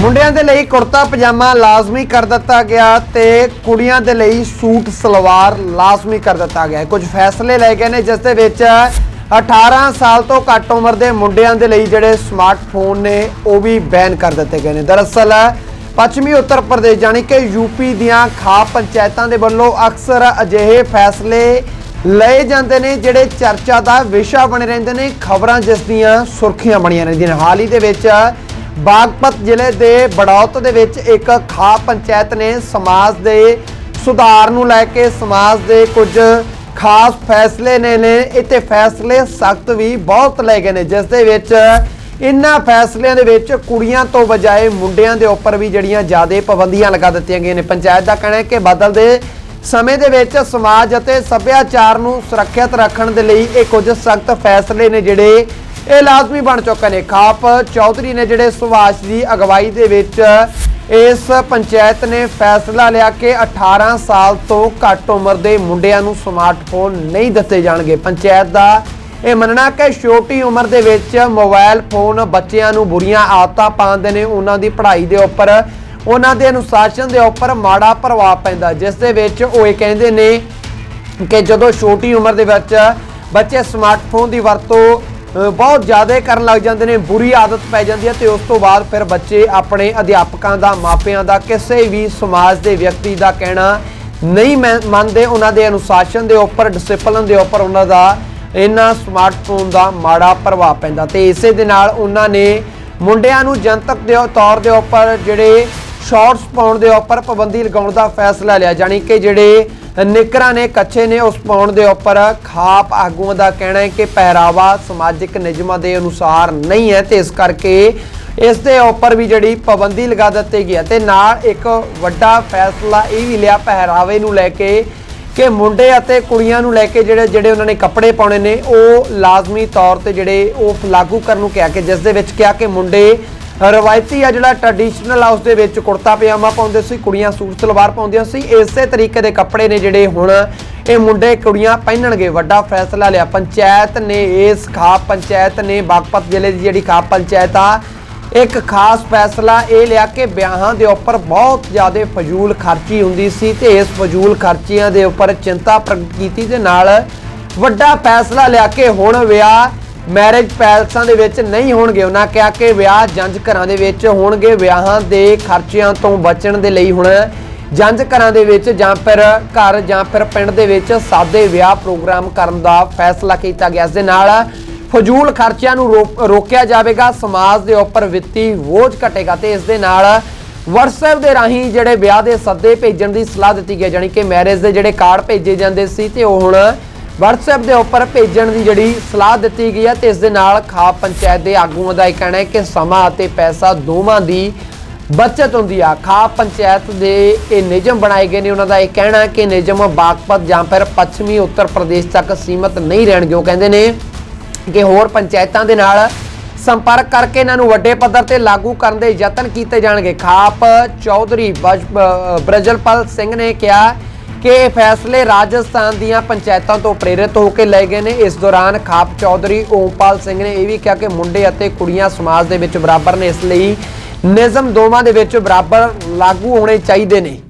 ਮੁੰਡਿਆਂ ਦੇ ਲਈ ਕੁੜਤਾ ਪਜਾਮਾ ਲਾਜ਼ਮੀ ਕਰ ਦਿੱਤਾ ਗਿਆ ਤੇ ਕੁੜੀਆਂ ਦੇ ਲਈ ਸੂਟ, ਸਲਵਾਰ ਲਾਜ਼ਮੀ ਕਰ ਦਿੱਤਾ ਗਿਆ ਕੁਝ ਫੈਸਲੇ ਲਏ ਗਏ ਨੇ, ਜਿਸ ਦੇ ਵਿੱਚ 18 ਸਾਲ ਤੋਂ ਘੱਟ ਉਮਰ ਦੇ ਮੁੰਡਿਆਂ ਦੇ ਲਈ ਜਿਹੜੇ ਸਮਾਰਟਫੋਨ ਨੇ, ਉਹ ਵੀ ਬੈਨ ਕਰ ਦਿੱਤੇ ਗਏ ਨੇ। ਦਰਅਸਲ, ਪੱਛਮੀ ਉੱਤਰ ਪ੍ਰਦੇਸ਼ ਜਾਣੀ ਕਿ ਯੂਪੀ ਦੀਆਂ ਖਾ ਪੰਚਾਇਤਾਂ ਦੇ ਵੱਲੋਂ ਅਕਸਰ ਅਜਿਹੇ ਫੈਸਲੇ ਲਏ ਜਾਂਦੇ ਨੇ, ਜਿਹੜੇ ਚਰਚਾ ਦਾ ਵਿਸ਼ਾ ਬਣੇ ਰਹਿੰਦੇ ਨੇ, ਖਬਰਾਂ ਜਿਸ ਦੀਆਂ ਸੁਰਖੀਆਂ ਬਣੀਆਂ ਰਹਿੰਦੀਆਂ ਨੇ। ਹਾਲ ਹੀ ਦੇ ਵਿੱਚ ਬਾਗਪਤ ਜ਼ਿਲ੍ਹੇ ਦੇ ਬੜੌਤ ਦੇ ਵਿੱਚ ਇੱਕ ਖਾ ਪੰਚਾਇਤ ਨੇ ਸਮਾਜ ਦੇ ਸੁਧਾਰ ਨੂੰ ਲੈ ਕੇ ਸਮਾਜ ਦੇ ਕੁਝ ਖਾਸ ਫੈਸਲੇ ਨੇ ਨੇ, ਇੱਥੇ ਫੈਸਲੇ ਸਖਤ ਵੀ ਬਹੁਤ ਲਏ ਗਏ ਨੇ, ਜਿਸ ਦੇ ਵਿੱਚ ਇਨ੍ਹਾਂ ਫੈਸਲਿਆਂ ਦੇ ਵਿੱਚ ਕੁੜੀਆਂ ਤੋਂ ਬਜਾਏ ਮੁੰਡਿਆਂ ਦੇ ਉੱਪਰ ਵੀ ਜਿਹੜੀਆਂ ਜ਼ਿਆਦਾ ਪਾਬੰਦੀਆਂ ਲਗਾ ਦਿੱਤੀਆਂ ਗਈਆਂ ਨੇ। ਪੰਚਾਇਤ ਦਾ ਕਹਿਣਾ ਹੈ ਕਿ ਬਦਲਦੇ ਸਮੇਂ ਦੇ ਵਿੱਚ ਸਮਾਜ ਅਤੇ ਸੱਭਿਆਚਾਰ ਨੂੰ ਸੁਰੱਖਿਅਤ ਰੱਖਣ ਦੇ ਲਈ ਇਹ ਕੁਝ ਸਖਤ ਫੈਸਲੇ ਨੇ ਜਿਹੜੇ ਇਹ ਲਾਜ਼ਮੀ ਬਣ ਚੁੱਕੇ ਨੇ। ਖਾਪ ਚੌਧਰੀ ਨੇ ਜਿਹੜੇ ਸੁਭਾਸ਼ ਦੀ ਅਗਵਾਈ ਦੇ ਵਿੱਚ ਇਸ ਪੰਚਾਇਤ ਨੇ ਫੈਸਲਾ ਲਿਆ ਕਿ 18 ਸਾਲ ਤੋਂ ਘੱਟ ਉਮਰ ਦੇ ਮੁੰਡਿਆਂ ਨੂੰ ਸਮਾਰਟਫੋਨ ਨਹੀਂ ਦਿੱਤੇ ਜਾਣਗੇ। ਪੰਚਾਇਤ ਦਾ ਇਹ ਮੰਨਣਾ ਕਿ ਛੋਟੀ ਉਮਰ ਦੇ ਵਿੱਚ ਮੋਬਾਈਲ ਫੋਨ ਬੱਚਿਆਂ ਨੂੰ ਬੁਰੀਆਂ ਆਦਤਾਂ ਪਾਉਂਦੇ ਨੇ। ਉਹਨਾਂ ਦੀ ਪੜ੍ਹਾਈ ਦੇ ਉੱਪਰ, ਉਹਨਾਂ ਦੇ ਅਨੁਸ਼ਾਸਨ ਦੇ ਉੱਪਰ ਮਾੜਾ ਪ੍ਰਭਾਵ ਪੈਂਦਾ। ਜਿਸ ਦੇ ਵਿੱਚ ਉਹ ਇਹ ਕਹਿੰਦੇ ਨੇ ਕਿ ਜਦੋਂ ਛੋਟੀ ਉਮਰ ਦੇ ਵਿੱਚ ਬੱਚੇ ਸਮਾਰਟਫੋਨ ਦੀ ਵਰਤੋਂ ਬਹੁਤ ਜ਼ਿਆਦਾ ਕਰਨ ਲੱਗ ਜਾਂਦੇ ਨੇ, ਬੁਰੀ ਆਦਤ ਪੈ ਜਾਂਦੀ ਹੈ ਤੇ ਉਸ ਤੋਂ ਬਾਅਦ ਫਿਰ ਬੱਚੇ ਆਪਣੇ ਅਧਿਆਪਕਾਂ ਦਾ, ਮਾਪਿਆਂ ਦਾ, ਕਿਸੇ ਵੀ ਸਮਾਜ ਦੇ ਵਿਅਕਤੀ ਦਾ ਕਹਿਣਾ ਨਹੀਂ ਮੈਂ- ਮੰਨਦੇ, ਉਹਨਾਂ ਦੇ ਅਨੁਸ਼ਾਸਨ ਦੇ ਉੱਪਰ ਡਿਸਪਲਨ ਦੇ ਉੱਪਰ ਉਹਨਾਂ ਦਾ ਇਹਨਾਂ ਸਮਾਰਟਫੋਨ ਦਾ ਮਾੜਾ ਪ੍ਰਭਾਵ ਪੈਂਦਾ ਤੇ ਇਸੇ ਦੇ ਨਾਲ ਉਹਨਾਂ ਨੇ ਮੁੰਡਿਆਂ ਨੂੰ ਜਨਤਕ ਦੇ ਤੌਰ ਦੇ ਉੱਪਰ ਜਿਹੜੇ ਸ਼ਾਰਟਸ ਪਾਉਣ ਦੇ ਉੱਪਰ ਪਾਬੰਦੀ ਲਗਾਉਣ ਦਾ ਫੈਸਲਾ ਲਿਆ। ਜਾਣੀ ਕਿ ਜਿਹੜੇ ਨਿਕਰਾਂ ਨੇ, ਕੱਚੇ ਨੇ, ਉਸ ਪਾਉਣ ਦੇ ਉੱਪਰ ਖਾਪ ਆਗੂਆਂ ਦਾ ਕਹਿਣਾ ਹੈ ਕਿ ਪਹਿਰਾਵਾ ਸਮਾਜਿਕ ਨਿਯਮਾਂ ਦੇ ਅਨੁਸਾਰ ਨਹੀਂ ਹੈ ਤੇ ਇਸ ਕਰਕੇ ਇਸ ਦੇ ਉੱਪਰ ਵੀ ਜਿਹੜੀ ਪਾਬੰਦੀ ਲਗਾ ਦਿੱਤੀ ਗਈ ਹੈ ਤੇ ਨਾਲ ਇੱਕ ਵੱਡਾ ਫੈਸਲਾ ਇਹ ਵੀ ਲਿਆ ਪਹਿਰਾਵੇ ਨੂੰ ਲੈ ਕੇ ਕਿ ਮੁੰਡੇ ਅਤੇ ਕੁੜੀਆਂ ਨੂੰ ਲੈ ਕੇ ਜਿਹੜੇ ਜਿਹੜੇ ਉਹਨਾਂ ਨੇ ਕੱਪੜੇ ਪਾਉਣੇ ਨੇ, ਉਹ ਲਾਜ਼ਮੀ ਤੌਰ ਤੇ ਜਿਹੜੇ ਉਹ ਲਾਗੂ ਕਰਨ ਨੂੰ ਕਿਹਾ ਕਿ ਜਿਸ ਦੇ ਵਿੱਚ ਕਿਹਾ ਕਿ ਮੁੰਡੇ ਰਵਾਇਤੀ ਆ ਜਿਹੜਾ ਟ੍ਰੈਡੀਸ਼ਨਲ ਹਾਊਸ ਦੇ ਵਿੱਚ ਕੁੜਤਾ ਪਜਾਮਾ ਪਾਉਂਦੇ ਸੀ, ਕੁੜੀਆਂ ਸੂਟ ਸਲਵਾਰ ਪਾਉਂਦੀਆਂ ਸੀ। ਇਸੇ ਤਰੀਕੇ ਦੇ ਕੱਪੜੇ ਨੇ ਜਿਹੜੇ ਹੁਣ ਇਹ ਮੁੰਡੇ ਕੁੜੀਆਂ ਪਹਿਨਣਗੇ। ਵੱਡਾ ਫੈਸਲਾ ਲਿਆ ਪੰਚਾਇਤ ਨੇ, ਇਸ ਖਾਪ ਪੰਚਾਇਤ ਨੇ, ਬਾਗਪਤ ਜ਼ਿਲ੍ਹੇ ਦੀ ਜਿਹੜੀ ਖਾਪ ਪੰਚਾਇਤ ਆ, ਇੱਕ ਖਾਸ ਫੈਸਲਾ ਇਹ ਲਿਆ ਕਿ ਵਿਆਹਾਂ ਦੇ ਉੱਪਰ ਬਹੁਤ ਜ਼ਿਆਦਾ ਫਜ਼ੂਲ ਖਰਚੀ ਹੁੰਦੀ ਸੀ ਤੇ ਇਸ ਫਜ਼ੂਲ ਖਰਚੀਆਂ ਦੇ ਉੱਪਰ ਚਿੰਤਾ ਪ੍ਰਗਟ ਕੀਤੀ ਦੇ ਨਾਲ ਵੱਡਾ ਫੈਸਲਾ ਲਿਆ ਕਿ ਹੁਣ ਵਿਆਹ ਮੈਰਿਜ ਪੈਲਸਾਂ ਦੇ ਵਿੱਚ ਨਹੀਂ ਹੋਣਗੇ। ਉਹਨਾਂ ਕਿਹਾ ਕਿ ਵਿਆਹ ਜੰਜ ਘਰਾਂ ਦੇ ਵਿੱਚ ਹੋਣਗੇ। ਵਿਆਹਾਂ ਦੇ ਖਰਚਿਆਂ ਤੋਂ ਬਚਣ ਦੇ ਲਈ ਹੁਣ ਜੰਜ ਘਰਾਂ ਦੇ ਵਿੱਚ ਜਾਂ ਫਿਰ ਘਰ ਜਾਂ ਫਿਰ ਪਿੰਡ ਦੇ ਵਿੱਚ ਸਾਦੇ ਵਿਆਹ ਪ੍ਰੋਗਰਾਮ ਕਰਨ ਦਾ ਫੈਸਲਾ ਕੀਤਾ ਗਿਆ। ਇਸ ਦੇ ਨਾਲ ਫਜ਼ੂਲ ਖਰਚਿਆਂ ਨੂੰ ਰੋਕ- ਰੋਕਿਆ ਜਾਵੇਗਾ। ਸਮਾਜ ਦੇ ਉੱਪਰ ਵਿੱਤੀ ਬੋਝ ਘਟੇਗਾ ਤੇ ਇਸ ਦੇ ਨਾਲ WhatsApp ਦੇ ਰਾਹੀਂ ਜਿਹੜੇ ਵਿਆਹ ਦੇ ਸੱਦੇ ਭੇਜਣ ਦੀ ਸਲਾਹ ਦਿੱਤੀ ਗਈ, ਜਾਣੀ ਕਿ ਮੈਰਿਜ ਦੇ ਜਿਹੜੇ ਕਾਰਡ ਭੇਜੇ ਜਾਂਦੇ ਸੀ ਤੇ ਉਹ ਹੁਣ WhatsApp ਦੇ ਉੱਪਰ ਭੇਜਣ ਦੀ ਜਿਹੜੀ ਸਲਾਹ ਦਿੱਤੀ ਗਈ ਹੈ ਤੇ ਇਸ ਦੇ ਨਾਲ ਖਾਪ ਪੰਚਾਇਤ ਦੇ ਆਗੂਆਂ ਦਾ ਇਹ ਕਹਿਣਾ ਹੈ ਕਿ ਸਮਾਂ ਅਤੇ ਪੈਸਾ ਦੋਵਾਂ ਦੀ ਬਚਤ ਹੁੰਦੀ ਆ। ਖਾਪ ਪੰਚਾਇਤ ਦੇ ਇਹ ਨਿਯਮ ਬਣਾਏ ਗਏ ਨੇ, ਉਹਨਾਂ ਦਾ ਇਹ ਕਹਿਣਾ ਕਿ ਨਿਯਮ ਬਾਗਪਤ ਜਾਂ ਫਿਰ ਪੱਛਮੀ ਉੱਤਰ ਪ੍ਰਦੇਸ਼ ਤੱਕ ਸੀਮਤ ਨਹੀਂ ਰਹਿਣਗੇ। ਉਹ ਕਹਿੰਦੇ ਨੇ ਕਿ ਹੋਰ ਪੰਚਾਇਤਾਂ ਦੇ ਨਾਲ ਸੰਪਰਕ ਕਰਕੇ ਇਹਨਾਂ ਨੂੰ ਵੱਡੇ ਪੱਧਰ ਤੇ ਲਾਗੂ ਕਰਨ ਦੇ ਯਤਨ ਕੀਤੇ ਜਾਣਗੇ। ਖਾਪ ਚੌਧਰੀ ਬ੍ਰਜਲਪਾਲ ਸਿੰਘ ਨੇ ਕਿਹਾ ਕਿ ਇਹ ਫੈਸਲੇ ਰਾਜਸਥਾਨ ਦੀਆਂ ਪੰਚਾਇਤਾਂ ਤੋਂ ਪ੍ਰੇਰਿਤ ਹੋ ਕੇ ਲਏ ਗਏ ਨੇ। ਇਸ ਦੌਰਾਨ ਖਾਪ ਚੌਧਰੀ ਓਮਪਾਲ ਸਿੰਘ ਨੇ ਇਹ ਵੀ ਕਿਹਾ ਕਿ ਮੁੰਡੇ ਅਤੇ ਕੁੜੀਆਂ ਸਮਾਜ ਦੇ ਵਿੱਚ ਬਰਾਬਰ ਨੇ, ਇਸ ਲਈ ਨਿਯਮ ਦੋਵਾਂ ਦੇ ਵਿੱਚ ਬਰਾਬਰ ਲਾਗੂ ਹੋਣੇ ਚਾਹੀਦੇ ਨੇ।